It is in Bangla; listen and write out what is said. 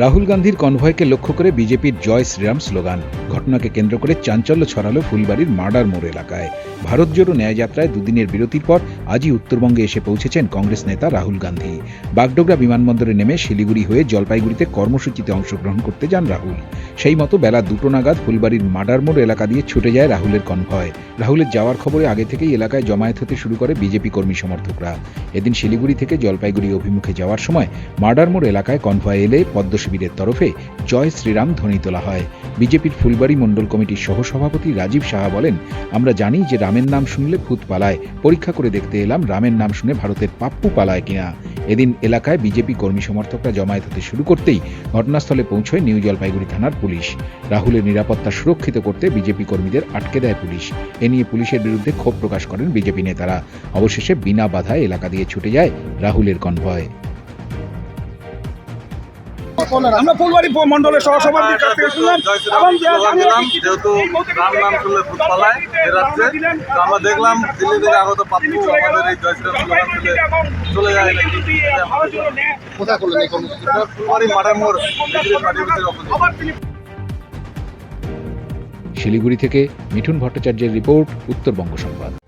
রাহুল গান্ধীর কনভয়কে লক্ষ্য করে বিজেপির জয় শ্রীরাম স্লোগান। ঘটনাকে কেন্দ্র করে চাঞ্চল্য ছড়ালো ফুলবাড়ির মার্ডার মোড় এলাকায়। ভারত জোড়ো ন্যায়যাত্রায় দুদিনের বিরতির পর আজই উত্তরবঙ্গে এসে পৌঁছেছেন কংগ্রেস নেতা রাহুল গান্ধী। বাগডোগরা বিমানবন্দরে নেমে শিলিগুড়ি হয়ে জলপাইগুড়িতে কর্মসূচিতে অংশগ্রহণ করতে যান রাহুল। সেই মতো বেলা দুটো নাগাদ ফুলবাড়ির মার্ডার মোড় এলাকা দিয়ে ছুটে যায় রাহুলের কনভয়। রাহুলের যাওয়ার খবরে আগে থেকেই এলাকায় জমায়েত হতে শুরু করে বিজেপি কর্মী সমর্থকরা। এদিন শিলিগুড়ি থেকে জলপাইগুড়ি অভিমুখে যাওয়ার সময় মার্ডার মোড় এলাকায় কনভয় এলে পদ্ম শিবিরের তরফে জয় শ্রীরাম ধ্বনি তোলা হয়। বিজেপির ফুলবাড়ি মণ্ডল কমিটির সহসভাপতি রাজীব সাহা বলেন, আমরা জানি যে রামের নাম শুনলে ভূত পালায়। পরীক্ষা করে দেখতে এলাম রামের নাম শুনে ভারতের পাপ্পু পালায় কিনা। এদিন এলাকায় বিজেপি কর্মী সমর্থকরা জমায়েত হতে শুরু করতেই ঘটনাস্থলে পৌঁছয় নিউ জলপাইগুড়ি থানার পুলিশ। রাহুলের নিরাপত্তা সুরক্ষিত করতে বিজেপি কর্মীদের আটকে দেয় পুলিশ। এ নিয়ে পুলিশের বিরুদ্ধে ক্ষোভ প্রকাশ করেন বিজেপি নেতারা। অবশেষে বিনা বাধায় এলাকা দিয়ে ছুটে যায় রাহুলের কনভয়। আমরা ফুলবাড়ি মন্ডলের সহসভাপতির কাছ থেকে শুনলাম এবং যে যেহেতু রাম নাম শুনলে ভূত পালায় আমরা দেখলাম দিল্লি থেকে আগত পাপ্পু আমাদের এই জয়শ্রীরাম স্লোগান শুনে চলে যায় নাকি কোথায় করলেন এই ফুলবাড়ি মাঠে মোড় শিলিগুড়ি থেকে মিঠুন ভট্টাচার্যের রিপোর্ট উত্তরবঙ্গ সংবাদ।